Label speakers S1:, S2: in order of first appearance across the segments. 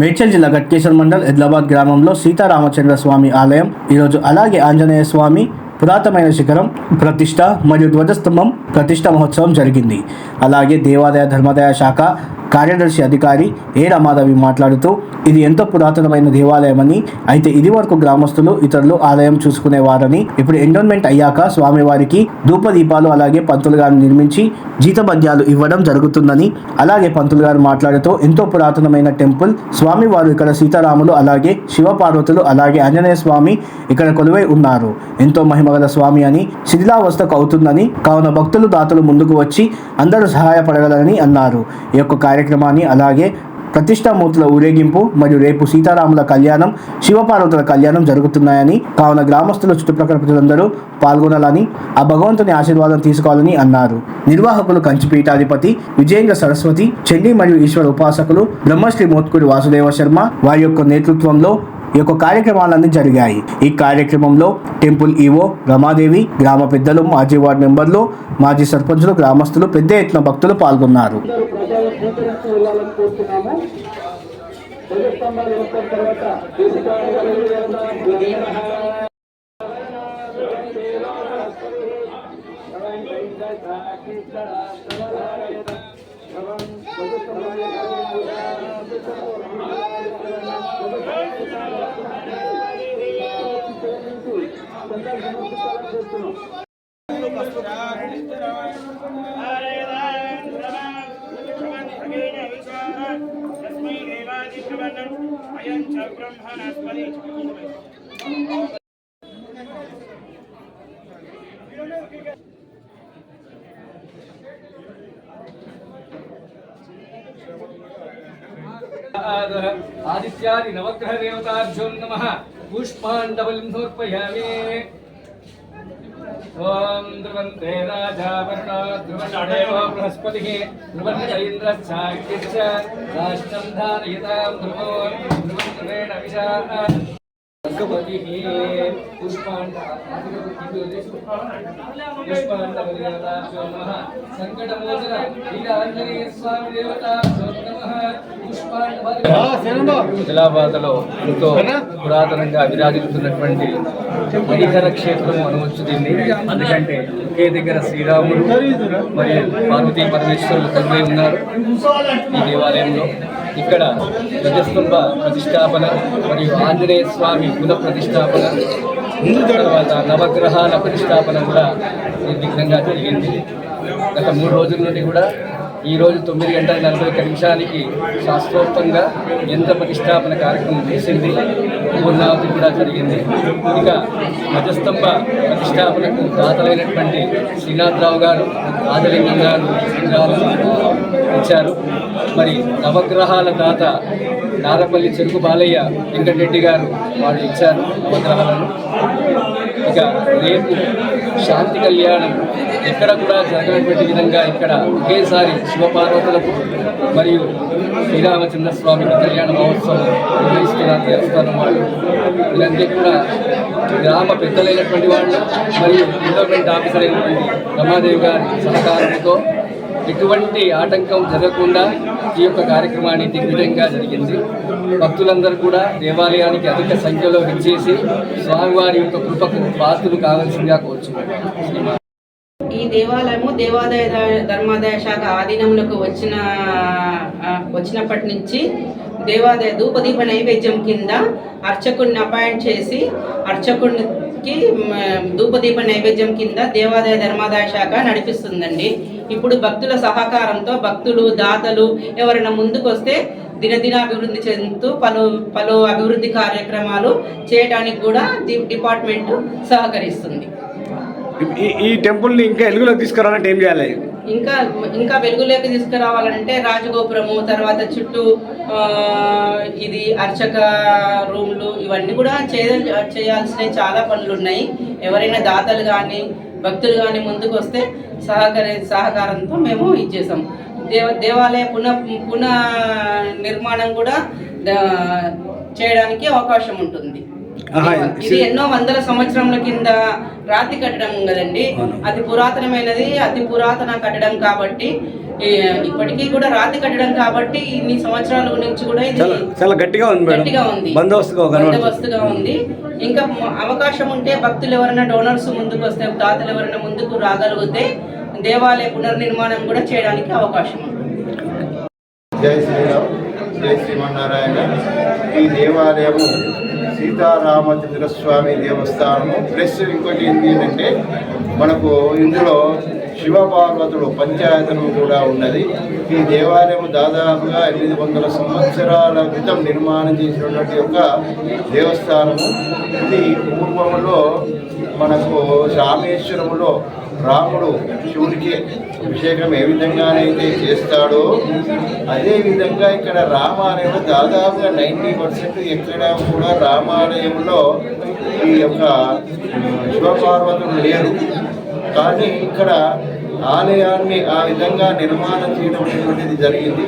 S1: మేడ్చల్ జిల్లా గట్కేశ్వర మండల్ ఎద్లాబాద్ గ్రామంలో సీతారామచంద్ర స్వామి ఆలయం. ఈరోజు అలాగే ఆంజనేయ స్వామి పురాతనమైన శిఖరం ప్రతిష్ట మరియు ధ్వజస్తంభం ప్రతిష్ట మహోత్సవం జరిగింది. అలాగే దేవాదాయ ధర్మాదాయ శాఖ కార్యదర్శి అధికారి ఏ రమాదేవి మాట్లాడుతూ ఇది ఎంతో పురాతనమైన దేవాలయమని అయితే ఇది వరకు గ్రామస్తులు ఇతరులు ఆలయం చూసుకునేవారని ఇప్పుడు ఎండోన్మెంట్ అయ్యాక స్వామివారికి ధూప దీపాలు అలాగే పంతులు గారు నిర్మించి జీతభద్యాలు ఇవ్వడం జరుగుతుందని అలాగే పంతులు గారు మాట్లాడుతూ ఎంతో పురాతనమైన టెంపుల్ స్వామివారు ఇక్కడ సీతారాములు అలాగే శివపార్వతులు అలాగే ఆంజనేయ స్వామి ఇక్కడ కొలువై ఉన్నారు. ఎంతో మహిమగల స్వామి అని శిథిలావస్థకు అవుతుందని కావున భక్తులు దాతలు ముందుకు వచ్చి అందరూ సహాయపడగలరని అన్నారు. ఈ యొక్క కార్యక్రమాన్ని అలాగే ప్రతిష్టామూర్తుల ఊరేగింపు మరియు రేపు సీతారాముల కళ్యాణం శివపార్వతుల కళ్యాణం జరుగుతున్నాయని కావున గ్రామస్తులు చుట్టుప్రక్కల ప్రజలందరూ పాల్గొనాలని ఆ భగవంతుని ఆశీర్వాదం తీసుకోవాలని అన్నారు. నిర్వాహకులు కంచిపీఠాధిపతి విజయేంద్ర సరస్వతి చండీ మరియు ఈశ్వర ఉపాసకులు బ్రహ్మశ్రీ మోత్కూరి వాసుదేవ శర్మ వారి యొక్క నేతృత్వంలో ఈ యొక్క కార్యక్రమాలన్నీ జరిగాయి. ఈ కార్యక్రమంలో టెంపుల్ ఈవో రమాదేవి గ్రామ పెద్దలు మాజీ వార్డు మెంబర్లు మాజీ సర్పంచులు గ్రామస్తులు పెద్ద ఎత్తున భక్తులు పాల్గొన్నారు.
S2: స్వీకరిస్తూ వెళ్ళాలని కోరుతున్నాము ధ్వజస్తంభాలు వేసిన తర్వాత దీపికాయలు వెలిగివేద్దాం.
S3: అయం చ బ్రహ్మణస్పతి
S4: ఆదిత్యాది నవగ్రహ దేవతాభ్యో నమ పుష్పాండవలిం సమర్పయామి ఓం ధ్రువంతే రాజా వరుణో ధ్రువన్నదేవో బృహస్పతిః ధ్రువన్న రాష్ట్రం ధారయతాం ధ్రువో ధ్రువం ధ్రువేణ సంకటమోచన వీరాంజనేయ స్వామి ఆదిలాబాద్లో ఎంతో పురాతనంగా విరాజిల్లుతున్నటువంటి మణికర క్షేత్రం అనవచ్చు దీన్ని ఎందుకంటే ఒకే దగ్గర శ్రీరాముడు మరియు పార్వతీ పరమేశ్వరులు కలిగి ఉన్నారు. ఈ దేవాలయంలో. ఇక్కడ ధ్వజస్తంభ ప్రతిష్టాపన మరియు ఆంజనేయ స్వామి పునః ప్రతిష్టాపన తర్వాత నవగ్రహాల ప్రతిష్టాపన కూడా నిర్విఘ్నంగా జరిగింది. గత మూడు రోజుల నుండి కూడా ఈరోజు తొమ్మిది గంటల నలభై ఒక్క నిమిషానికి శాస్త్రోక్తంగా యంత్ర ప్రతిష్టాపన కార్యక్రమం చేసింది? పూర్ణావతి కూడా జరిగింది. ఇక ధ్వజస్తంభ ప్రతిష్టాపనకు దాతలైనటువంటి శ్రీనాథరావు గారు ఆదలింగం గారు విగ్రహాలు ఇచ్చారు మరి నవగ్రహాల దాత నారపల్లి చెరుకు బాలయ్య వెంకటరెడ్డి గారు వాళ్ళు ఇచ్చారు నవగ్రహాలను. ఇక రేపు శాంతి కళ్యాణం ఎక్కడ కూడా జరగనటువంటి విధంగా ఇక్కడ ఒకేసారి శివపార్వతులకు మరియు శ్రీరామచంద్ర స్వామికి కళ్యాణ మహోత్సవం నిర్వహిస్తున్నారు దేవస్థానం వాళ్ళు. వీళ్ళందరికీ కూడా గ్రామ పెద్దలైనటువంటి వాళ్ళు మరియు గవర్నమెంట్ ఆఫీసర్ అయినటువంటి రమాదేవి గారి సహకారంతో ఎటువంటి ఆటంకం జరగకుండా ఈ యొక్క కార్యక్రమాన్ని దిగ్విజయంగా జరిగింది. భక్తులందరూ కూడా దేవాలయానికి అధిక సంఖ్యలో విచ్చేసి స్వామివారి యొక్క కృపకు పాత్రలు కావాల్సిందిగా కోరుచున్నాను.
S5: ఈ దేవాలయము దేవాదాయ ధర్మాదాయ శాఖ ఆధీనంలోకి వచ్చిన వచ్చినప్పటి నుంచి దేవాదాయ ధూపదీప నైవేద్యం కింద అర్చకుడిని అపాయింట్ చేసి అర్చకుడికి ధూపదీప నైవేద్యం కింద దేవాదాయ ధర్మాదాయ శాఖ నడిపిస్తుందండి. ఇప్పుడు భక్తుల సహకారంతో భక్తులు దాతలు ఎవరైనా ముందుకు వస్తే దినదిన అభివృద్ధి చెందుతూ పలు పలు అభివృద్ధి కార్యక్రమాలు చేయడానికి కూడా డిపార్ట్మెంట్ సహకరిస్తుంది.
S6: ఈ టెంపుల్ని ఇంకా ఎలుగులోకి తీసుకురావాలంటే ఏం చేయాలి?
S5: ఇంకా ఇంకా వెలుగులోకి తీసుకురావాలంటే రాజగోపురము తర్వాత చుట్టూ ఇది అర్చక రూమ్లు ఇవన్నీ కూడా చేయ చేయాల్సిన చాలా పనులు ఉన్నాయి ఎవరైనా దాతలు కానీ భక్తులు కానీ ముందుకు వస్తే సహకరి సహకారంతో మేము ఇచ్చేసాం దేవ దేవాలయ పునః పునః నిర్మాణం కూడా చేయడానికి అవకాశం ఉంటుంది. ఇది ఎన్నో వందల సంవత్సరముల కింద రాతి కట్టడం కదండి. అతి పురాతనమైనది అతి పురాతన కట్టడం కాబట్టి ఇప్పటికీ కూడా రాతి కట్టడం కాబట్టి ఇన్ని సంవత్సరాల నుంచి కూడా ఇది
S6: చాలా గట్టిగా ఉంది
S5: గట్టిగా ఉంది.
S6: బందోబస్తుగా
S5: ఉంది. ఇంకా అవకాశం ఉంటే భక్తులు ఎవరైనా డోనర్స్ ముందుకు వస్తే దాతలు ఎవరైనా ముందుకు రాగలిగితే దేవాలయ పునర్నిర్మాణం కూడా చేయడానికి అవకాశం ఉంది.
S7: జై శ్రీరామ్ జై శ్రీమన్నారాయణ. ఈ దేవాలయము సీతారామచంద్ర స్వామి దేవస్థానము. ప్లస్ ఇంకోటి ఏంటి అంటే మనకు ఇందులో శివపార్వతుడు పంచాయతనం కూడా ఉన్నది. ఈ దేవాలయం దాదాపుగా ఎనిమిది వందల సంవత్సరాల క్రితం నిర్మాణం చేసినటువంటి ఒక దేవస్థానము. ఇది పూర్వంలో మనకు రామేశ్వరములో రాముడు శివునికి అభిషేకం ఏ విధంగానైతే చేస్తాడో అదేవిధంగా ఇక్కడ రామాలయంలో దాదాపుగా నైంటీ పర్సెంట్ ఎక్కడ కూడా రామాలయంలో ఈ యొక్క శివపార్వతులు లేరు. కానీ ఇక్కడ ఆలయాన్ని ఆ విధంగా నిర్మాణం చేయడం అనేటువంటిది జరిగింది.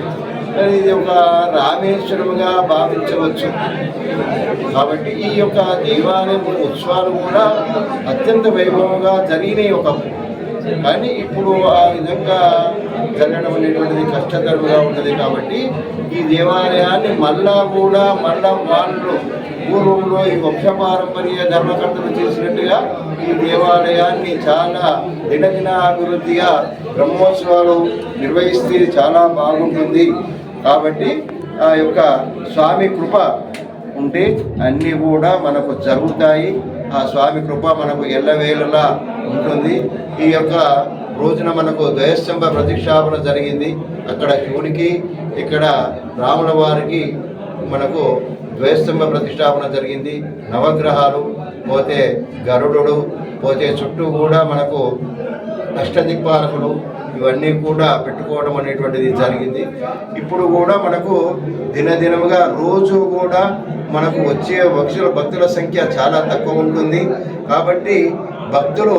S7: ఇది ఒక రామేశ్వరముగా భావించవచ్చు. కాబట్టి ఈ యొక్క దేవాలయం ఉత్సవాలు కూడా అత్యంత వైభవంగా జరిగినాయి ఒకప్పుడు. కానీ ఇప్పుడు ఆ విధంగా జరగడం అనేటువంటిది కష్టతరంగా ఉంటుంది కాబట్టి ఈ దేవాలయాన్ని మళ్ళా కూడా మళ్ళా వాళ్ళు పూర్వంలో ఈ వంశపారంపర్య ధర్మకర్తలు చేసినట్టుగా ఈ దేవాలయాన్ని చాలా దినదిన అభివృద్ధిగా బ్రహ్మోత్సవాలు నిర్వహిస్తే చాలా బాగుంటుంది. కాబట్టి ఆ యొక్క స్వామి కృప ఉంటే అన్నీ కూడా మనకు జరుగుతాయి. ఆ స్వామి కృప మనకు ఎల్లవేళలా ఉంటుంది. ఈ యొక్క రోజున మనకు ద్వయస్తంభ ప్రతిష్టాపన జరిగింది. అక్కడ శివునికి ఇక్కడ రాముల వారికి మనకు ద్వయస్తంభ ప్రతిష్టాపన జరిగింది. నవగ్రహాలు పోతే గరుడు పోతే చుట్టూ కూడా మనకు అష్టదిక్పాలకులు ఇవన్నీ కూడా పెట్టుకోవడం అనేటువంటిది జరిగింది. ఇప్పుడు కూడా మనకు దినదినముగా రోజు కూడా మనకు వచ్చే భక్తుల భక్తుల సంఖ్య చాలా తక్కువ ఉంటుంది. కాబట్టి భక్తులు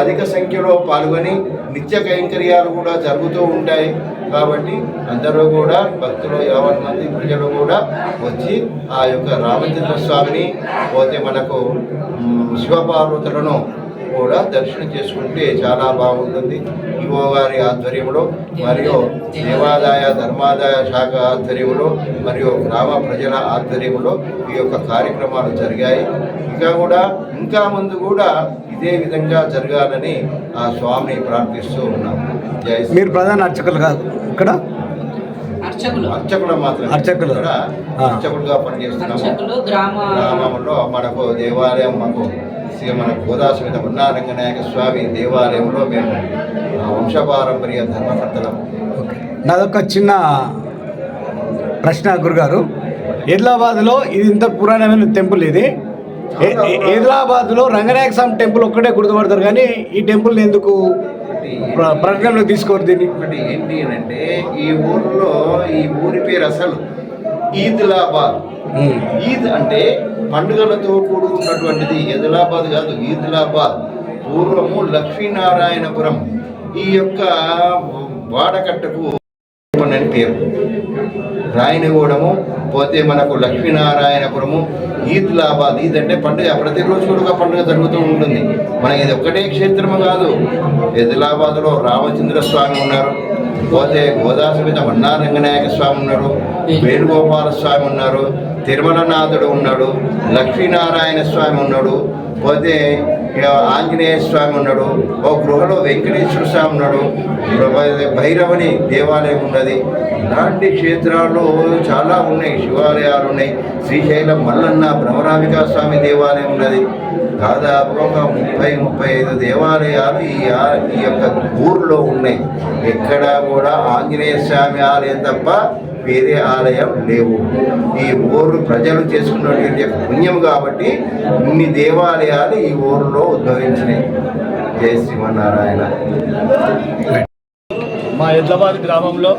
S7: అధిక సంఖ్యలో పాల్గొని నిత్య కైంకర్యాలు కూడా జరుగుతూ ఉంటాయి. కాబట్టి అందరూ కూడా భక్తులు యావత్ మంది ప్రజలు కూడా వచ్చి ఆ యొక్క రామచంద్ర స్వామిని పోతే మనకు శివపార్వతులను కూడా దర్శనం చేసుకుంటే చాలా బాగుంటుంది. ఈవో గారి ఆధ్వర్యంలో మరియు దేవాదాయ ధర్మాదాయ శాఖ ఆధ్వర్యంలో మరియు గ్రామ ప్రజల ఆధ్వర్యంలో ఈ యొక్క కార్యక్రమాలు జరిగాయి. ఇంకా కూడా ఇంకా ముందు కూడా ఇదే విధంగా జరగాలని ఆ స్వామిని ప్రార్థిస్తూ ఉన్నాం. జై
S6: మీరు ప్రధాన అర్చకులు కాదు. ఇక్కడ?
S5: అర్చకులు.
S7: అర్చకులు మాత్రం
S6: అర్చకులు.
S7: అర్చకులుగా పనిచేస్తున్నాము. గ్రామంలో మనకు దేవాలయం మాకు శ్రీ మన గోదాస్మిత ఉన్నారంగనాయక స్వామి దేవాలయంలో మేము వంశపారంపర్య ధర్మకర్తలం.
S6: నాదొక చిన్న ప్రశ్న గురుగారు. హైదరాబాద్లో ఇది ఇంత పురాణమైన టెంపుల్ ఇది. హైదరాబాద్లో రంగనాయక స్వామి టెంపుల్ ఒక్కటే గుర్తుపడతారు కానీ ఈ టెంపుల్ ఎందుకు ప్ర- ప్రకటనలో తీసుకోరు దీన్ని?
S7: ఒకటి ఏంటి అంటే ఈ ఊర్లో ఈ ఊరి పేరు అసలు ఈద్లాబాద్. ఈద్ అంటే పండుగలతో కూడుకున్నటువంటిది ఎదిలాబాద్ కాదు ఈద్లాబాద్. పూర్వము లక్ష్మీనారాయణపురం. ఈ యొక్క వాడకట్టకు అని పేరు. రాయనిగూడము పోతే మనకు లక్ష్మీనారాయణపురము ఈద్లాబాద్. ఈద్ అంటే పండుగ. ప్రతిరోజు కూడా పండుగ జరుగుతూ ఉంటుంది. మనకి ఇది ఒక్కటే క్షేత్రము కాదు. ఎదిలాబాద్లో రామచంద్ర స్వామి ఉన్నారు. పోతే గోదాసమిత మన్నారంగనాయక స్వామి ఉన్నారు. వేణుగోపాల స్వామి ఉన్నారు. తిరుమలనాథుడు ఉన్నాడు లక్ష్మీనారాయణ స్వామి ఉన్నాడు పోతే ఆంజనేయ స్వామి ఉన్నాడు ఓ గృహలో వెంకటేశ్వర స్వామి ఉన్నాడు భైరవని దేవాలయం ఉన్నది. ఇలాంటి క్షేత్రాలు చాలా ఉన్నాయి శివాలయాలు ఉన్నాయి. శ్రీశైలం మల్లన్న భ్రమరామికా స్వామి దేవాలయం ఉన్నది. దాదాపుగా ఒక ముప్పై ముప్పై ఐదు దేవాలయాలు ఈ ఈ యొక్క ఊర్లో ఉన్నాయి. ఎక్కడా కూడా ఆంజనేయ స్వామి ఆలయం తప్ప వేరే ఆలయం లేవు. ఈ ఊరు ప్రజలు చేసుకున్నటువంటి పుణ్యం కాబట్టి ఇన్ని దేవాలయాలు ఈ ఊరిలో ఉద్భవించినాయి. జయ శ్రీమన్నారాయణ.
S8: మా ఎడ్లబాద్ గ్రామంలో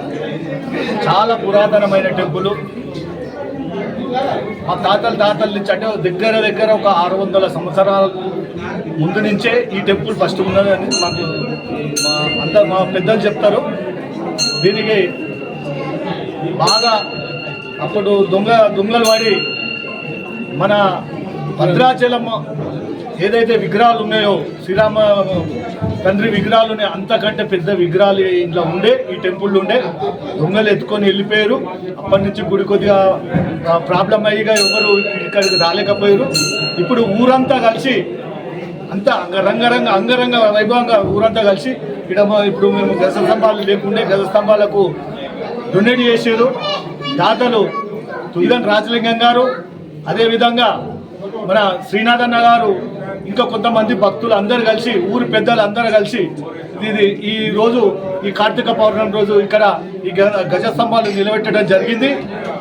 S8: చాలా పురాతనమైన టెంపుల్. మా తాతల తాతల నుంచి అంటే దగ్గర దగ్గర ఒక ఆరు వందల సంవత్సరాల ముందు నుంచే ఈ టెంపుల్ ఫస్ట్ ఉన్నదని మాకు మా అంత మా పెద్దలు చెప్తారు. దీనికి బాగా అప్పుడు దొంగ దొంగలు వాడి మన భద్రాచలం ఏదైతే విగ్రహాలు ఉన్నాయో శ్రీరామ తండ్రి విగ్రహాలు ఉన్నాయి అంతకంటే పెద్ద విగ్రహాలు ఇంట్లో ఉండే ఈ టెంపుల్ ఉండే దొంగలు ఎత్తుకొని వెళ్ళిపోయారు. అప్పటి నుంచి గుడి కొద్దిగా ప్రాబ్లం అయ్యిగా ఎవరు ఇక్కడికి రాలేకపోయారు. ఇప్పుడు ఊరంతా కలిసి అంతా అంగ- రంగరంగ అంగరంగ వైభవంగా ఊరంతా కలిసి ఇక్కడ ఇప్పుడు మేము గజ స్తంభాలు లేకుండే గజ స్తంభాలకు డొనేట్ చేసారు దాతలు తుల్గన్ రాజలింగం గారు అదేవిధంగా మన శ్రీనాథ్ అన్న గారు ఇంకా కొంతమంది భక్తులు అందరు కలిసి ఊరి పెద్దలు అందరూ కలిసి ఇది ఈ రోజు ఈ కార్తీక పౌర్ణమి రోజు ఇక్కడ ఈ గజ స్తంభాలు నిలబెట్టడం జరిగింది.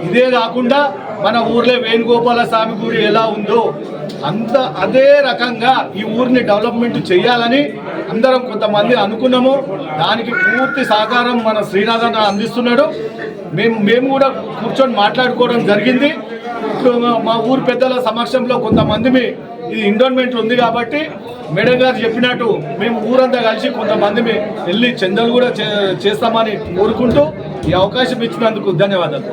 S8: ఇదే కాకుండా మన ఊర్లో వేణుగోపాల స్వామి గుడి ఎలా ఉందో అంత అదే రకంగా ఈ ఊరిని డెవలప్మెంట్ చేయాలని అందరం కొంతమంది అనుకున్నాము. దానికి పూర్తి సహకారం మన శ్రీనాథన్ అందిస్తున్నాడు. మేము మేము కూడా కూర్చొని మాట్లాడుకోవడం జరిగింది. మా- ఊరు పెద్దల సమక్షంలో కొంతమంది ఇది ఇండోర్మెంట్ ఉంది కాబట్టి మేడం గారు చెప్పినట్టు మేము ఊరంతా కలిసి కొంతమంది వెళ్ళి చందలు కూడా చే- చేస్తామని కోరుకుంటూ ఈ అవకాశం ఇచ్చినందుకు ధన్యవాదాలు.